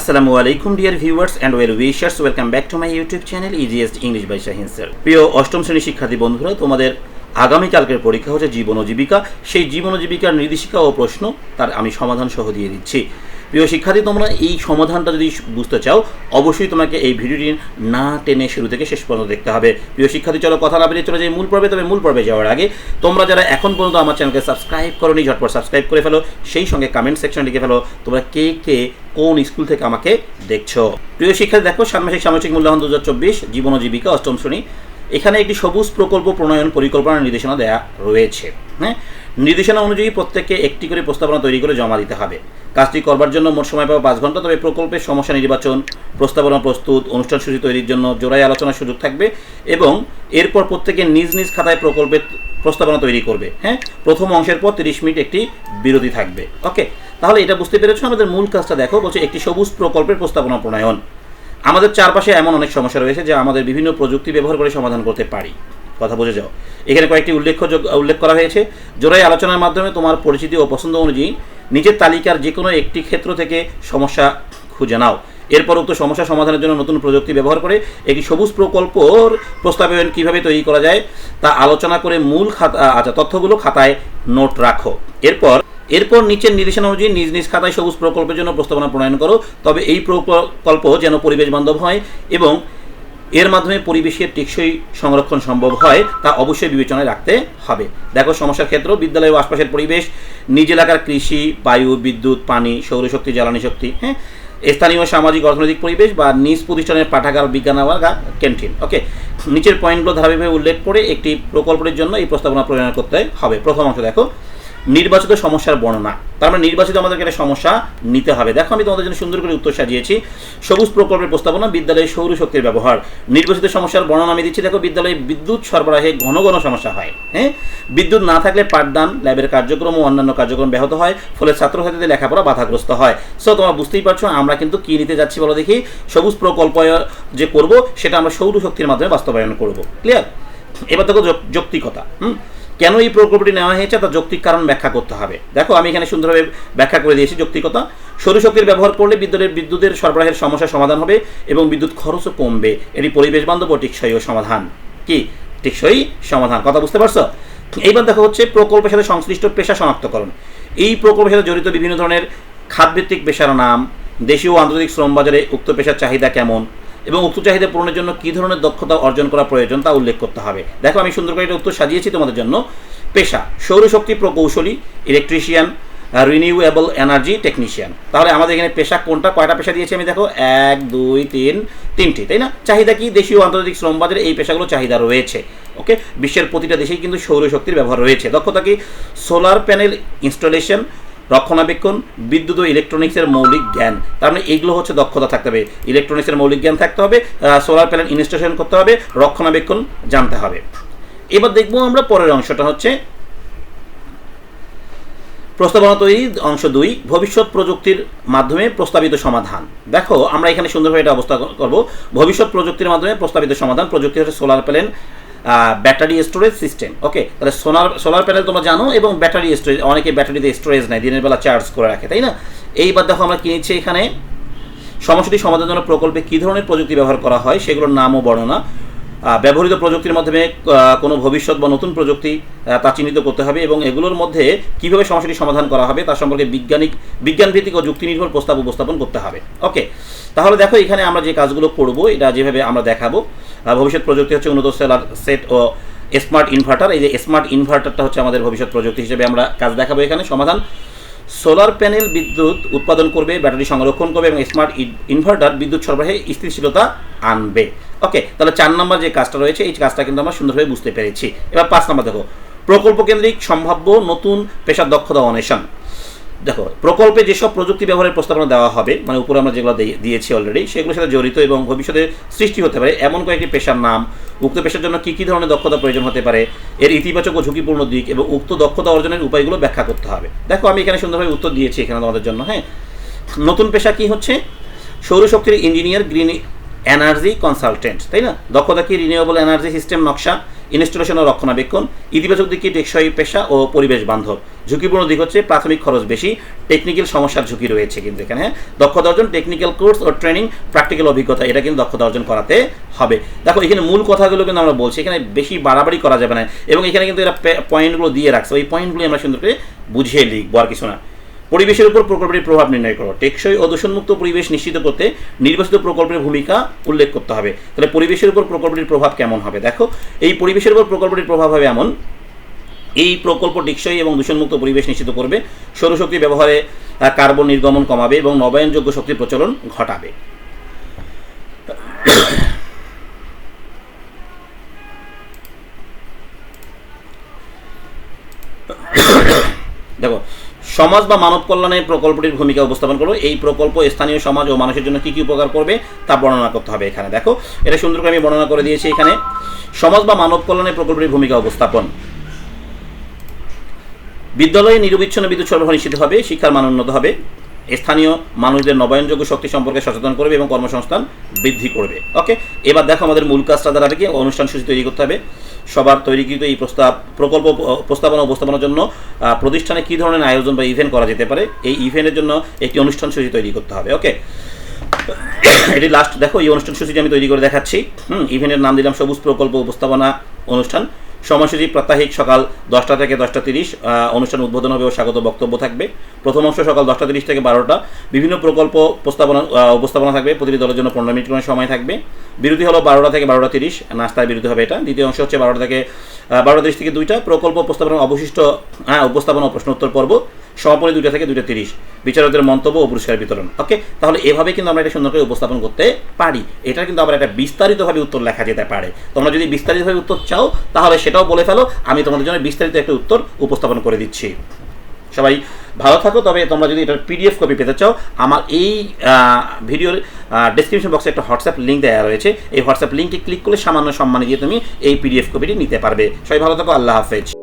আসসালামু আলাইকুম dear viewers and well wishers welcome back to my YouTube channel easiest English by Shahin sir প্রিয় অষ্টম শ্রেণি শিক্ষার্থী বন্ধুরা, তোমাদের আগামীকালকের পরীক্ষা হচ্ছে জীবন ও জীবিকা। সেই জীবন ও জীবিকার নির্দেশিকা ও প্রশ্ন তার আমি সমাধান সহ দিয়ে দিচ্ছি। প্রিয় শিক্ষার্থী, তোমরা এই সমাধানটা যদি বুঝতে চাও, অবশ্যই তোমাকে এই ভিডিওটি না টেনে শুরু থেকে শেষ পর্যন্ত দেখতে হবে। প্রিয় শিক্ষার্থী, চলো কথা না বেরিয়ে চলে যাই মূল পর্বে। তবে মূল পর্বে যাওয়ার আগে তোমরা যারা এখন পর্যন্ত আমার চ্যানেলকে সাবস্ক্রাইব করোনি, ঝটপট সাবস্ক্রাইব করে ফেলো। সেই সঙ্গে কমেন্ট সেকশন লিখে ফেলো, তোমরা কে কে কোন স্কুল থেকে আমাকে দেখছ। প্রিয় শিক্ষার্থী, দেখো, ষান্মাসিক সামাজিক মূল্যায়ন দু হাজার চব্বিশ, জীবন জীবিকা, অষ্টম শ্রেণি। এখানে একটি সবুজ প্রকল্প প্রণয়ন পরিকল্পনা নির্দেশনা দেওয়া রয়েছে। হ্যাঁ? নির্দেশনা অনুযায়ী প্রত্যেককে একটি করে প্রস্তাবনা তৈরি করে জমা দিতে হবে। কাজটি করবার জন্য মোট সময় পাবে পাঁচ ঘণ্টা, তবে প্রকল্পের সমস্যা নির্বাচন, প্রস্তাবনা প্রস্তুত, অনুষ্ঠান সূচি তৈরির জন্য জোড়াই আলোচনার সুযোগ থাকবে এবং এরপর প্রত্যেকে নিজ নিজ খাতায় প্রকল্পের প্রস্তাবনা তৈরি করবে। হ্যাঁ? প্রথম অংশের পর তিরিশ মিনিট একটি বিরতি থাকবে। ওকে? তাহলে এটা বুঝতে পেরেছ? আমাদের মূল কাজটা দেখো, বলছে একটি সবুজ প্রকল্পের প্রস্তাবনা প্রণয়ন। আমাদের চারপাশে এমন অনেক সমস্যা রয়েছে যা আমাদের বিভিন্ন প্রযুক্তি ব্যবহার করে সমাধান করতে পারি। কথা বুঝে যাও। এখানে কয়েকটি উল্লেখযোগ্য উল্লেখ করা হয়েছে। জোড়াই আলোচনার মাধ্যমে তোমার পরিচিতি ও পছন্দ অনুযায়ী নিজের তালিকার যে কোনো একটি ক্ষেত্র থেকে সমস্যা খুঁজে নাও। এরপর উক্ত সমস্যা সমাধানের জন্য নতুন প্রযুক্তি ব্যবহার করে একটি সবুজ প্রকল্পর প্রস্তাবায়ন কীভাবে তৈরি করা যায় তা আলোচনা করে মূল খাতা আচ্ছা তথ্যগুলো খাতায় নোট রাখো। এরপর এরপর নিচের নির্দেশনা অনুযায়ী নিজ নিজ খাতায় সবুজ প্রকল্পের জন্য প্রস্তাবনা প্রণয়ন করো। তবে এই প্রকল্প যেন পরিবেশ বান্ধব হয় এবং এর মাধ্যমে পরিবেশের টেকসই সংরক্ষণ সম্ভব হয়, তা অবশ্যই বিবেচনায় রাখতে হবে। দেখো, সমস্যার ক্ষেত্র বিদ্যালয় ও আশপাশের পরিবেশ, নিজ এলাকার কৃষি, বায়ু, বিদ্যুৎ, পানি, সৌরশক্তি, জ্বালানি শক্তি হ্যাঁ? স্থানীয় সামাজিক, অর্থনৈতিক পরিবেশ বা নিজ প্রতিষ্ঠানের পাঠাগার বিজ্ঞানাগার ক্যান্টিন ওকে? নিচের পয়েন্টগুলো ধারাবাহিকভাবে উল্লেখ করে একটি প্রকল্পের জন্য এই প্রস্তাবনা প্রণয়ন করতে হবে। প্রথম অংশ দেখো। নির্বাচিত সমস্যার বর্ণনা। তার মানে নির্বাচিত আমাদেরকে একটা সমস্যা নিতে হবে। দেখো, আমি তোমাদের জন্য সুন্দর করে উত্তর সাজিয়েছি। সবুজ প্রকল্পের প্রস্তাবনা, বিদ্যালয়ে সৌরশক্তির ব্যবহার। নির্বাচিত সমস্যার বর্ণনা আমি দিচ্ছি। দেখো, বিদ্যালয়ে বিদ্যুৎ সরবরাহে ঘন ঘন সমস্যা হয় হ্যাঁ? বিদ্যুৎ না থাকলে পাঠদান, ল্যাবের কার্যক্রম ও অন্যান্য কার্যক্রম ব্যাহত হয়, ফলে ছাত্রছাত্রীদের লেখাপড়া বাধাগ্রস্ত হয়। সো তোমরা বুঝতেই পারছ আমরা কিন্তু কি নিতে যাচ্ছি বলো দেখি। সবুজ প্রকল্প যে করব, সেটা আমরা সৌরশক্তির মাধ্যমে বাস্তবায়ন করব। ক্লিয়ার এবার দেখো যৌক্তিকতা, হুম? কেন এই প্রকল্পটি নেওয়া হয়েছে তার যৌক্তিক কারণ ব্যাখ্যা করতে হবে। দেখো, আমি এখানে সুন্দরভাবে ব্যাখ্যা করে দিয়েছি যৌক্তিকতা। সৌরশক্তির ব্যবহার করলে বিদ্যুতের বিদ্যুতের সরবরাহের সমস্যার সমাধান হবে এবং বিদ্যুৎ খরচও কমবে। এটি পরিবেশ বান্ধব ও টেকসই সমাধান। কি? টেকসই সমাধান। কথা বুঝতে পারছ? এইবার দেখা হচ্ছে প্রকল্পের সাথে সংশ্লিষ্ট পেশা শনাক্তকরণ এই প্রকল্পের সাথে জড়িত বিভিন্ন ধরনের খাতভিত্তিক পেশার নাম, দেশীয় ও আন্তর্জাতিক শ্রম বাজারে উক্ত পেশার চাহিদা কেমন? এবং উক্ত চাহিদা পূরণের জন্য কী ধরনের দক্ষতা অর্জন করা প্রয়োজন তা উল্লেখ করতে হবে। দেখো, আমি সুন্দর করে এটা উত্তর সাজিয়েছি তোমাদের জন্য। পেশা, সৌরশক্তি প্রকৌশলী ইলেকট্রিশিয়ান রিনিউয়েবল এনার্জি টেকনিশিয়ান তাহলে আমাদের এখানে পেশা কোনটা, কয়টা পেশা দিয়েছি আমি দেখো? এক, দুই, তিন, তিনটি, তাই না? চাহিদা কি? দেশীয় আন্তর্জাতিক শ্রম বাজারে এই পেশাগুলো চাহিদা রয়েছে, ওকে? বিশ্বের প্রতিটা দেশেই কিন্তু সৌরশক্তির ব্যবহার রয়েছে। দক্ষতা কি? সোলার প্যানেল ইনস্টলেশন রক্ষণাবেক্ষণ, বিদ্যুৎ ও ইলেকট্রনিক্সের মৌলিক জ্ঞান। তার মানে এইগুলো হচ্ছে দক্ষতা থাকতে হবে। ইলেকট্রনিক্সের মৌলিক জ্ঞান থাকতে হবে সোলার প্যানেল ইনস্টলেশন করতে হবে, রক্ষণাবেক্ষণ জানতে হবে। এবার দেখব আমরা পরের অংশটা হচ্ছে প্রস্তাবনা তৈরি অংশ দুই, ভবিষ্যৎ প্রযুক্তির মাধ্যমে প্রস্তাবিত সমাধান। দেখো, আমরা এখানে সুন্দরভাবে এটা অবস্থা করব। ভবিষ্যৎ প্রযুক্তির মাধ্যমে প্রস্তাবিত সমাধান, প্রযুক্তি হচ্ছে solar panel battery storage system okay তাহলে সোলার সোলার প্যানেল তোমরা জানো এবং ব্যাটারি স্টোরেজ অনেকে ব্যাটারিতে স্টোরেজ নেয়, দিনের বেলা চার্জ করে রাখে, তাই না? এইবার দেখো আমরা কিনেছি এখানে সমস্যাটি সমাধানের জন্য প্রকল্পে কী ধরনের প্রযুক্তি ব্যবহার করা হয় সেগুলোর নাম ও বর্ণনা। ব্যবহৃত প্রযুক্তির মাধ্যমে কোনো ভবিষ্যৎ বা নতুন প্রযুক্তি তা চিহ্নিত করতে হবে এবং এগুলোর মধ্যে কীভাবে সমস্যাটি সমাধান করা হবে তার সম্পর্কে বিজ্ঞানিক, বিজ্ঞানভিত্তিক ও যুক্তি নির্ভর প্রস্তাব উপস্থাপন করতে হবে ওকে তাহলে দেখো এখানে আমরা যে কাজগুলো করব, এটা যেভাবে আমরা দেখাবো ভবিষ্যৎ প্রযুক্তি হচ্ছে উন্নত সেলার সেট ও স্মার্ট ইনভার্টার। এই যে স্মার্ট ইনভার্টারটা হচ্ছে আমাদের ভবিষ্যৎ প্রযুক্তি হিসেবে আমরা কাজ দেখাবো এখানে। সমাধান, সোলার প্যানেল বিদ্যুৎ উৎপাদন করবে, ব্যাটারি সংরক্ষণ করবে এবং স্মার্ট ইনভার্টার বিদ্যুৎ সরবরাহে স্থিতিশীলতা আনবে। ওকে, তাহলে চার নম্বর যে কাজটা রয়েছে, এই কাজটা কিন্তু আমরা সুন্দরভাবে বুঝতে পেরেছি। এবার পাঁচ নম্বর দেখো। প্রকল্প কেন্দ্রিক, সম্ভাব্য নতুন পেশার দক্ষতা অন্বেষণ। দেখো, প্রকল্পে যেসব প্রযুক্তি ব্যবহারের প্রস্তাবনা দেওয়া হবে মানে উপরে আমরা যেগুলো দিয়েছি অলরেডি সেগুলোর সাথে জড়িত এবং ভবিষ্যতে সৃষ্টি হতে পারে, এমন কয়েকটি পেশার নাম, উক্ত পেশার জন্য কী কী ধরনের দক্ষতা প্রয়োজন হতে পারে, এর ইতিবাচক ও ঝুঁকিপূর্ণ দিক এবং উক্ত দক্ষতা অর্জনের উপায়গুলো ব্যাখ্যা করতে হবে। দেখো, আমি এখানে সুন্দরভাবে উত্তর দিয়েছি এখানে তোমাদের জন্য হ্যাঁ? নতুন পেশা কি হচ্ছে? সৌরশক্তির ইঞ্জিনিয়ার গ্রিন এনার্জি কনসালটেন্ট তাই না? দক্ষতা কি? রিনিউয়েবল এনার্জি সিস্টেম নকশা ইনস্টলেশন ও রক্ষণাবেক্ষণ, ইতিবাচক দিকে টেকসই পেশা ও পরিবেশ বান্ধব। ঝুঁকিপূর্ণ দিক হচ্ছে প্রাথমিক খরচ বেশি টেকনিক্যাল সমস্যার ঝুঁকি রয়েছে কিন্তু এখানে। হ্যাঁ দক্ষতা অর্জন টেকনিক্যাল কোর্স ও ট্রেনিং প্র্যাকটিক্যাল অভিজ্ঞতা, এটা কিন্তু দক্ষতা অর্জন করাতে হবে। দেখো, এখানে মূল কথাগুলো কিন্তু আমরা বলছি, এখানে বেশি বাড়াবাড়ি করা যাবে না। এবং এখানে কিন্তু এরা পয়েন্টগুলো দিয়ে রাখছে। ওই পয়েন্টগুলো আমরা সুন্দর করে বুঝিয়ে লিখব আর কিছু না। পরিবেশের উপর প্রকল্পটির প্রভাব নির্ণয় করো। টেকসই ও দূষণমুক্ত পরিবেশ নিশ্চিত করতে নির্বাচিত প্রকল্পের ভূমিকা উল্লেখ করতে হবে। তাহলে পরিবেশের উপর প্রকল্পটির প্রভাব কেমন হবে? দেখো, এই পরিবেশের উপর প্রকল্পটির প্রভাব হবে এমন এই প্রকল্প টেকসই এবং দূষণমুক্ত পরিবেশ নিশ্চিত করবে। সৌরশক্তি ব্যবহারে কার্বন নির্গমন কমাবে এবং নবায়নযোগ্য শক্তির প্রচলন ঘটাবে। দেখো, সমাজ বা মানব কল্যাণে প্রকল্পটির ভূমিকা উপস্থাপন করো। এই প্রকল্প স্থানীয় সমাজ ও মানুষের জন্য কী কী উপকার করবে তা বর্ণনা করতে হবে এখানে। দেখো, এটা সুন্দর করে আমি বর্ণনা করে দিয়েছি এখানে। সমাজ বা মানব কল্যাণে প্রকল্পটির ভূমিকা উপস্থাপন। বিদ্যালয়ে নিরবিচ্ছিন্ন বিদ্যুৎ সরবরাহ নিশ্চিত হবে, শিক্ষার মান উন্নত হবে, স্থানীয় মানুষদের নবায়নযোগ্য শক্তি সম্পর্কে সচেতন করবে এবং কর্মসংস্থান বৃদ্ধি করবে। ওকে এবার দেখো আমাদের মূল কাজটা দাঁড়াবে কি? অনুষ্ঠান সূচি তৈরি করতে হবে। সবার তৈরিকৃত এই প্রস্তাব, প্রকল্প প্রস্তাবনা উপস্থাপনার জন্য প্রতিষ্ঠানে কী ধরনের আয়োজন বা ইভেন্ট করা যেতে পারে? এই ইভেন্টের জন্য একটি অনুষ্ঠান সূচি তৈরি করতে হবে। ওকে এটি লাস্ট দেখো এই অনুষ্ঠান সূচিটি আমি তৈরি করে দেখাচ্ছি। হুম ইভেন্টের নাম দিলাম সবুজ প্রকল্প উপস্থাপনা অনুষ্ঠান। সময়সূচি প্রাত্যহিক সকাল দশটা থেকে দশটা তিরিশ অনুষ্ঠান উদ্বোধন হবে ও স্বাগত বক্তব্য থাকবে। প্রথম অংশ সকাল দশটা তিরিশ থেকে বারোটা। বিভিন্ন প্রকল্প প্রস্তাবনা উপস্থাপনা থাকবে। প্রতিটি দলের জন্য পনেরো মিনিট করে সময় থাকবে। বিরতি হলো বারোটা থেকে বারোটা তিরিশ। নাস্তায় বিরতি হবে এটা। দ্বিতীয় অংশ হচ্ছে বারোটা থেকে বারোটা তিরিশ থেকে দুইটা। প্রকল্প উপস্থাপনা অবশিষ্ট হ্যাঁ উপস্থাপনা প্রশ্নোত্তর পর্ব। সমাপনী দুইটা থেকে দুইটা তিরিশ। বিচারকদের মন্তব্য ও পুরস্কার বিতরণ। ওকে তাহলে এভাবে কিন্তু আমরা এটা সুন্দর করে উপস্থাপন করতে পারি। এটা কিন্তু আবার একটা বিস্তারিতভাবে উত্তর লেখা যেতে পারে। তোমরা যদি বিস্তারিতভাবে উত্তর চাও, তাহলে সেটাও বলে ফেলো। আমি তোমাদের জন্য বিস্তারিত একটা উত্তর উপস্থাপন করে দিচ্ছি। সবাই ভালো থাকো, তবে তোমরা যদি এটার পিডিএফ কপি পেতে চাও, আমার এই ভিডিওর ডিসক্রিপশন বক্সে একটা হোয়াটসঅ্যাপ লিঙ্ক দেওয়া রয়েছে। এই হোয়াটসঅ্যাপ লিঙ্কে ক্লিক করলে সামান্য সম্মানে দিয়ে তুমি এই পিডিএফ কপিটি নিতে পারবে। সবাই ভালো থাকো, আল্লাহ হাফেজ।